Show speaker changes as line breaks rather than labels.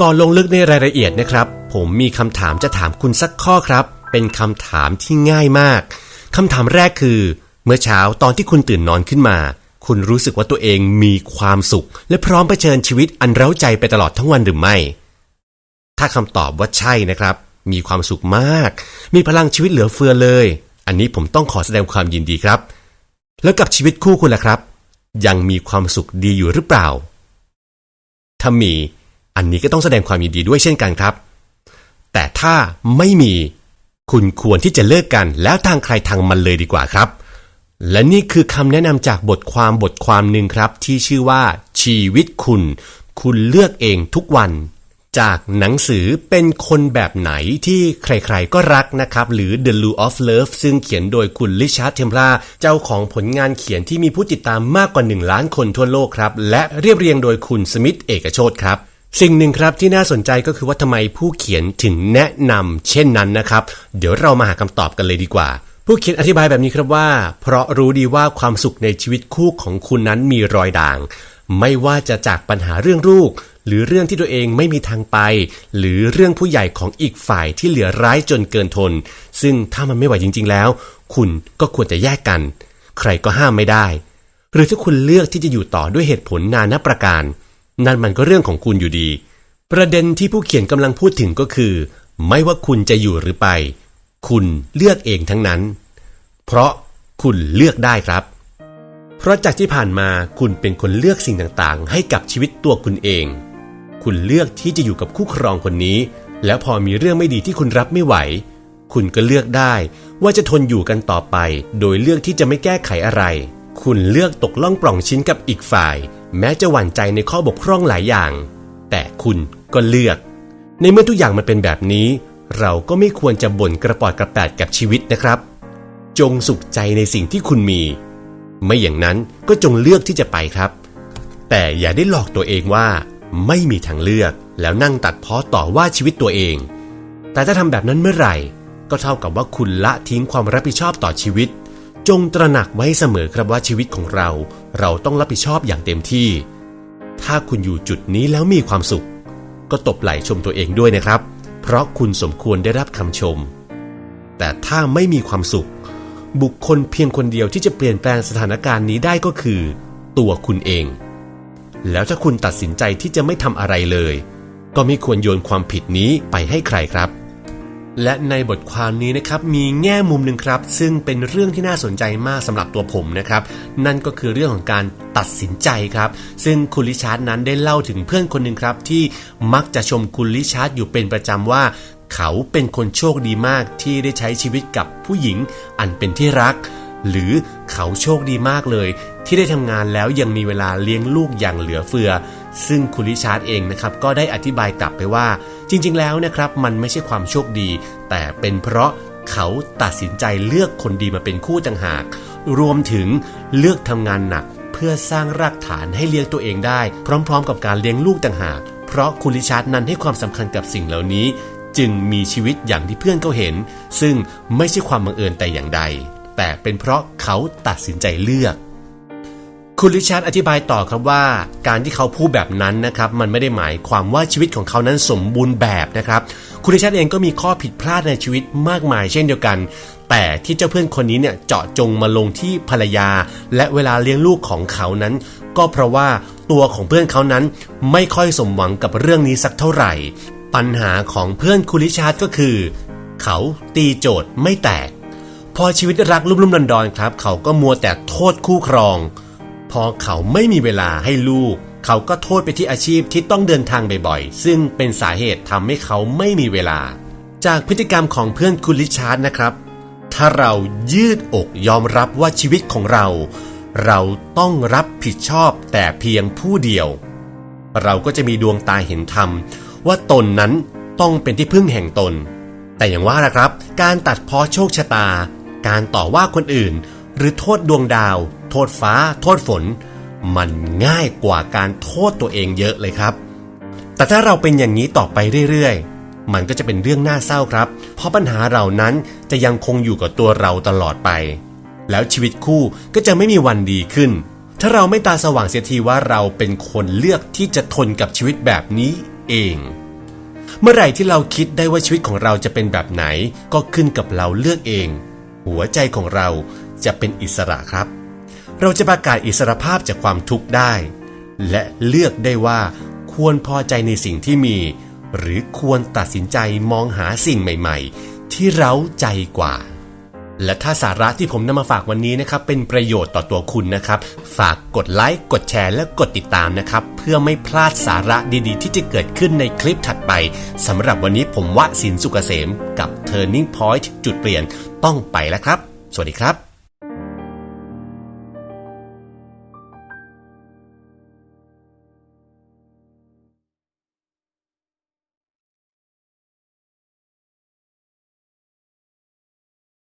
ก่อนลงลึกในรายละเอียดนะครับ ผมมีคำถามจะถามคุณสักข้อครับ เป็นคำถามที่ง่ายมากคำถามแรกคือ เมื่อเช้าตอนที่คุณตื่นนอนขึ้นมา คุณรู้สึกว่าตัวเองมีความสุข และพร้อมเผชิญชีวิตอันเร้าใจไปตลอดทั้งวันหรือไม่ ถ้าคำตอบว่าใช่นะครับ มีความสุขมาก มีพลังชีวิตเหลือเฟือเลย อันนี้ผมต้องขอแสดงความยินดีครับ แล้วกับชีวิตคู่คุณล่ะครับ ยังมีความสุขดีอยู่หรือเปล่าถ้ามี อันนี้ก็ต้องแสดงความยินดีด้วยเช่นกันครับ แต่ถ้าไม่มีคุณควรที่จะเลิกกันแล้วทางใครทางมันเลยดีกว่าครับ และนี่คือคำแนะนำจากบทความบทความหนึ่งครับ ที่ชื่อว่า ชีวิตคุณ คุณเลือกเองทุกวัน จากหนังสือเป็นคนแบบไหนที่ใครๆก็รักนะครับ หรือ The Lure of Love ซึ่งเขียนโดยคุณลิชาร์ดเทมพลาเจ้าของผลงานเขียนที่มีผู้ติดตามมากกว่า 1 ล้านคนทั่วโลกครับ และเรียบเรียงโดยคุณสมิธเอกโชตครับ สิ่งหนึ่งครับที่น่าสนใจก็คือว่าทำไมผู้เขียนถึงแนะนำเช่นนั้นนะครับ เดี๋ยวเรามาหาคำตอบกันเลยดีกว่า ผู้เขียนอธิบายแบบนี้ครับว่า เพราะรู้ดีว่าความสุขในชีวิตคู่ของคุณนั้นมีรอยด่าง ไม่ว่าจะจากปัญหาเรื่องลูก หรือเรื่องที่ตัวเองไม่มีทางไป หรือเรื่องผู้ใหญ่ของอีกฝ่ายที่เหลือร้ายจนเกินทน ซึ่งถ้ามันไม่ไหวจริง ๆ แล้ว คุณก็ควรจะแยกกัน ใครก็ห้ามไม่ได้ หรือถ้าคุณเลือกที่จะอยู่ต่อด้วยเหตุผลนานาประการ นั่นมันก็เรื่องของคุณอยู่ดี ประเด็นที่ผู้เขียนกำลังพูดถึงก็คือ ไม่ว่าคุณจะอยู่หรือไป คุณเลือกเองทั้งนั้น เพราะคุณเลือกได้ครับ เพราะจากที่ผ่านมาคุณเป็นคนเลือกสิ่งต่างๆ ให้กับชีวิตตัวคุณเอง คุณเลือกที่จะอยู่กับคู่ครองคนนี้ แล้วพอมีเรื่องไม่ดีที่คุณรับไม่ไหว คุณก็เลือกได้ว่าจะทนอยู่กันต่อไป โดยเลือกที่จะไม่แก้ไขอะไร คุณเลือกตกล่องปล่องชิ้นกับอีกฝ่าย แม้จะหวั่นใจในข้อบกพร่องหลายอย่าง แต่คุณก็เลือก ในเมื่อทุกอย่างมันเป็นแบบนี้ เราก็ไม่ควรจะบ่นกระปอดกระแปดกับชีวิตนะครับ จงสุขใจในสิ่งที่คุณมี ไม่อย่างนั้นก็จงเลือกที่จะไปครับ แต่อย่าได้หลอกตัวเองว่า ไม่มีทางเลือกแล้วนั่งตัดพ้อต่อว่าชีวิตตัวเอง แต่ถ้าทำแบบนั้นเมื่อไหร่ ก็เท่ากับว่าคุณละทิ้งความรับผิดชอบต่อชีวิต จงตระหนักไว้เสมอครับว่าชีวิตของเรา เราต้องรับผิดชอบอย่างเต็มที่ ถ้าคุณอยู่จุดนี้แล้วมีความสุข ก็ตบไหล่ชมตัวเองด้วยนะครับ เพราะคุณสมควรได้รับคำชม แต่ถ้าไม่มีความสุข บุคคลเพียงคนเดียวที่จะเปลี่ยนแปลงสถานการณ์นี้ได้ก็คือ ตัวคุณเอง แล้วถ้าคุณตัดสินใจที่จะไม่ทำอะไรเลย ก็ไม่ควรโยนความผิดนี้ไปให้ใครครับ และในบทความนี้นะครับมีแง่มุมหนึ่งครับ ซึ่งเป็นเรื่องที่น่าสนใจมากสำหรับตัวผมนะครับ นั่นก็คือเรื่องของการตัดสินใจครับ ซึ่งคุณลิชาร์ดนั้นได้เล่าถึงเพื่อนคนหนึ่งครับ ที่มักจะชมคุณลิชาร์ดอยู่เป็นประจำว่า เขาเป็นคนโชคดีมากที่ได้ใช้ชีวิตกับผู้หญิงอันเป็นที่รัก หรือเขาโชคดีมากเลย ที่ได้ทำงานแล้วยังมีเวลาเลี้ยงลูกอย่างเหลือเฟือ ซึ่งคุณลิชาร์ดเองนะครับก็ได้อธิบายกลับไปว่า จริง ๆ แล้วนะครับมันไม่ใช่ความโชคดี แต่เป็นเพราะเขาตัดสินใจเลือกคนดีมาเป็นคู่ต่างหาก รวมถึงเลือกทำงานหนัก เพื่อสร้างรากฐานให้เลี้ยงตัวเองได้ พร้อม ๆ กับการเลี้ยงลูกต่างหาก เพราะคุณลิชาร์ดนั้นให้ความสำคัญกับสิ่งเหล่านี้ จึงมีชีวิตอย่างที่เพื่อนเขาเห็น ซึ่งไม่ใช่ความบังเอิญแต่อย่างใด แต่เป็นเพราะเขาตัดสินใจเลือก คุณลิชาร์ดอธิบายต่อครับว่า การที่เขาพูดแบบนั้นนะครับมันไม่ได้หมายความว่าชีวิตของเขานั้นสมบูรณ์แบบนะครับ คุณลิชาร์ดเองก็มีข้อผิดพลาดในชีวิตมากมายเช่นเดียวกัน แต่ที่เจ้าเพื่อนคนนี้เนี่ยเจาะจงมาลงที่ภรรยา และเวลาเลี้ยงลูกของเขานั้น ก็เพราะว่าตัวของเพื่อนเขานั้นไม่ค่อยสมหวังกับเรื่องนี้สักเท่าไหร่ ปัญหาของเพื่อนคุณลิชาร์ดก็คือ เขาตีโจทย์ไม่แตก พอชีวิตรักลุ่มๆดอนๆครับ เขาก็มัวแต่โทษคู่ครอง พอเขาไม่มีเวลาให้ลูก เขาก็โทษไปที่อาชีพที่ต้องเดินทางบ่อยๆ ซึ่งเป็นสาเหตุทำให้เขาไม่มีเวลา จากพฤติกรรมของเพื่อนคุณลิชาร์ดนะครับ ถ้าเรายืดอกยอมรับว่าชีวิตของเรา เราต้องรับผิดชอบแต่เพียงผู้เดียว เราก็จะมีดวงตาเห็นธรรม ว่าตนนั้นต้องเป็นที่พึ่งแห่งตน แต่อย่างว่านะครับ การตัดพ้อโชคชะตา การต่อว่าคนอื่น หรือโทษดวงดาว โทษฟ้า โทษฝน มันง่ายกว่าการโทษตัวเองเยอะเลยครับ แต่ถ้าเราเป็นอย่างนี้ต่อไปเรื่อยๆ มันก็จะเป็นเรื่องน่าเศร้าครับ เพราะปัญหาเหล่านั้นจะยังคงอยู่กับตัวเราตลอดไป แล้วชีวิตคู่ก็จะไม่มีวันดีขึ้น ถ้าเราไม่ตาสว่างเสียทีว่าเราเป็นคนเลือกที่จะทนกับชีวิตแบบนี้เองเมื่อไหร่ที่เราคิดได้ว่าชีวิตของเราจะเป็นแบบไหน ก็ขึ้นกับเราเลือกเอง หัวใจของเราจะเป็นอิสระครับ เราจะประกาศอิสรภาพจากความทุกข์ได้ และเลือกได้ว่าควรพอใจในสิ่งที่มี หรือควรตัดสินใจมองหาสิ่งใหม่ ๆ ที่เร้าใจกว่า และถ้าสาระที่ผมนำมาฝากวันนี้นะครับ เป็นประโยชน์ต่อตัวคุณนะครับ ฝากกดไลค์กดแชร์และกดติดตามนะครับ เพื่อไม่พลาดสาระดีๆ ที่จะเกิดขึ้นในคลิปถัดไปสำหรับวันนี้ผมวะสินสุกเกษมกับ Turning Point จุดเปลี่ยนต้องไปแล้วครับ สวัสดีครับ